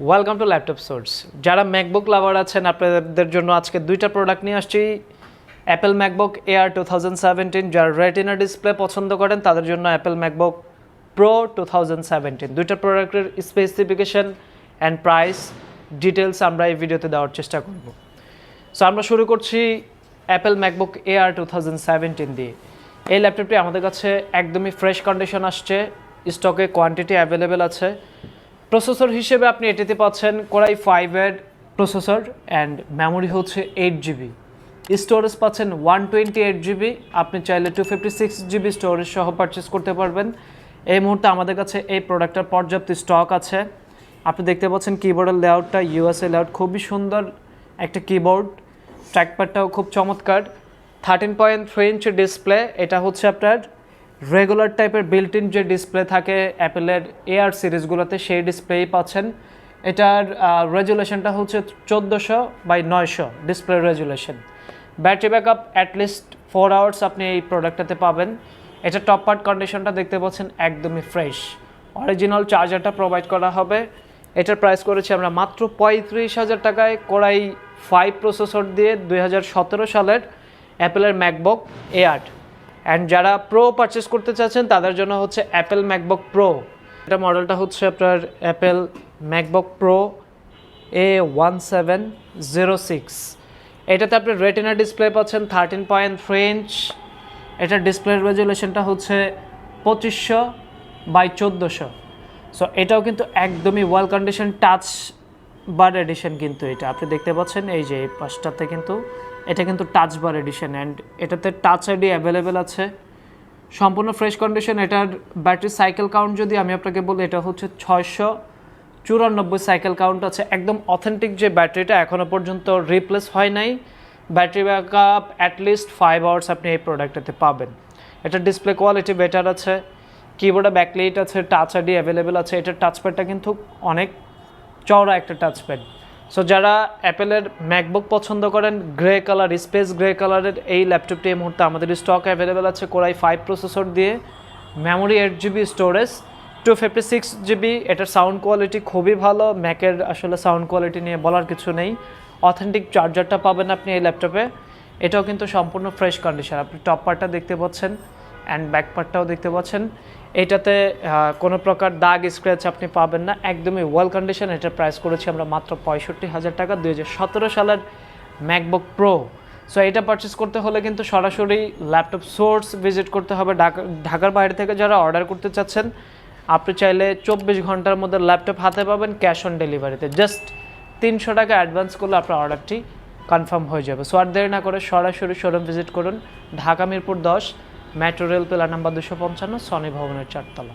Welcome to laptop source যারা MacBook lover আছেন, আপনাদের জন্য আজকে দুইটা প্রোডাক্ট নিয়ে আসছি। Apple MacBook Air two thousand seventeen যারা রেটিনা ডিসপ্লে পছন্দ করেন, তাদের জন্য Apple MacBook Pro two thousand seventeen দুইটা প্রোডাক্টের স্পেসিফিকেশন অ্যান্ড প্রাইস ডিটেলস আমরা এই ভিডিওতে দেওয়ার চেষ্টা করব। সো আমরা শুরু করছি Apple MacBook Air two thousand seventeen দিয়ে। এই ল্যাপটপটি আমাদের কাছে একদমই ফ্রেশ কন্ডিশন আসছে। স্টকে কোয়ান্টিটি অ্যাভেলেবেল আছে। প্রসেসর হিসেবে আপনি এটিতে পাচ্ছেন কোরাই ফাইভের প্রসেসর অ্যান্ড মেমোরি হচ্ছে এইট জিবি স্টোরেজ পাচ্ছেন ওয়ান টোয়েন্টি এইট জিবি আপনি চাইলে two fifty six GB storage সহ পারচেস করতে পারবেন। এই মুহূর্তে আমাদের কাছে এই প্রোডাক্টটার পর্যাপ্ত স্টক আছে। আপনি দেখতে পাচ্ছেন কিবোর্ডের লেআউটটা ইউএসএ লেআউট খুবই সুন্দর একটা কিবোর্ড ট্র্যাকপ্যাডটাও খুব চমৎকার। Thirteen point three inch display এটা হচ্ছে আপনার রেগুলার টাইপের বিল্ট ইন যে ডিসপ্লে থাকে অ্যাপেলের এয়ার সিরিজগুলোতে, সেই ডিসপ্লেই পাচ্ছেন। এটার রেজুলেশনটা হচ্ছে চোদ্দোশো বাই নয়শো display resolution battery backup at least four hours আপনি এই প্রোডাক্টটাতে পাবেন। এটা টপ পার্ট কন্ডিশনটা দেখতে পাচ্ছেন একদমই ফ্রেশ অরিজিনাল চার্জারটা প্রোভাইড করা হবে। এটার প্রাইস করেছি আমরা মাত্র পঁয়ত্রিশ হাজার টাকায় কোরাই ফাইভ প্রসেসর দিয়ে দু হাজার সতেরো সালের অ্যাপেলের ম্যাকবুক এয়ার অ্যান্ড যারা প্রো পারচেস করতে চাচ্ছেন, তাদের জন্য হচ্ছে অ্যাপেল ম্যাকবুক প্রো এটা মডেলটা হচ্ছে আপনার Apple MacBook Pro A one seven zero six এটাতে আপনি রেটিনা ডিসপ্লে পাচ্ছেন থার্টিন পয়েন্ট থ্রি ইঞ্চ এটার ডিসপ্লে রেজুলেশনটা হচ্ছে পঁচিশশো বাই চোদ্দোশো। সো এটাও কিন্তু একদমই well condition touch bar edition কিন্তু এটা। আপনি দেখতে পাচ্ছেন, এই যে এই পাশটাতে কিন্তু, এটা কিন্তু টাচ বার এডিশন অ্যান্ড এটাতে টাচ আইডি অ্যাভেলেবেল আছে। সম্পূর্ণ ফ্রেশ কন্ডিশন এটার ব্যাটারি সাইকেল কাউন্ট যদি আমি আপনাকে বলি, এটা হচ্ছে ছয়শো চুরানব্বই সাইকেল কাউন্ট আছে। একদম অথেন্টিক যে ব্যাটারিটা এখনও পর্যন্ত রিপ্লেস হয় নাই। Battery backup at least five hours আপনি এই প্রোডাক্টটাতে পাবেন। এটা ডিসপ্লে কোয়ালিটি বেটার আছে। কিবোর্ডে ব্যাকলাইট আছে টাচ আইডি অ্যাভেলেবেল আছে। এটার টাচপ্যাডটা কিন্তু অনেক চওড়া একটা টাচপ্যাড সো যারা অ্যাপেলের ম্যাকবুক পছন্দ করেন গ্রে কালার স্পেস গ্রে কালারের এই ল্যাপটপটি এই মুহূর্তে আমাদের স্টক অ্যাভেলেবেল আছে কোরাই ফাইভ প্রসেসর দিয়ে। Memory eight GB storage two fifty six GB এটার সাউন্ড কোয়ালিটি খুবই ভালো। ম্যাকের আসলে সাউন্ড কোয়ালিটি নিয়ে বলার কিছু নেই। অথেন্টিক চার্জারটা পাবেন আপনি এই ল্যাপটপে এটাও কিন্তু সম্পূর্ণ ফ্রেশ কন্ডিশন আপনি টপ পার্টটা দেখতে পাচ্ছেন অ্যান্ড ব্যাক পার্টটাও দেখতে পাচ্ছেন। এটাতে কোনো প্রকার দাগ স্ক্র্যাচ আপনি পাবেন না। একদমই ওয়েল কন্ডিশন এটার প্রাইস করেছি আমরা মাত্র পঁয়ষট্টি হাজার টাকা, দুই হাজার সতেরো সালের ম্যাকবুক প্রো সো এটা পারচেস করতে হলে কিন্তু সরাসরি ল্যাপটপ সোর্স ভিজিট করতে হবে। ঢাকা, ঢাকার বাইরে থেকে যারা অর্ডার করতে চাচ্ছেন, আপনি চাইলে চব্বিশ ঘণ্টার মধ্যে ল্যাপটপ হাতে পাবেন ক্যাশ অন ডেলিভারিতে জাস্ট তিনশো টাকা অ্যাডভান্স করলে আপনার অর্ডারটি কনফার্ম হয়ে যাবে। সো আর দেরি না করে সরাসরি শোরুম ভিজিট করুন। ঢাকা মিরপুর দশ। মেট্রো রেল পিলার নাম্বার দুশো পঞ্চান্ন সনি ভবনের চারতলা।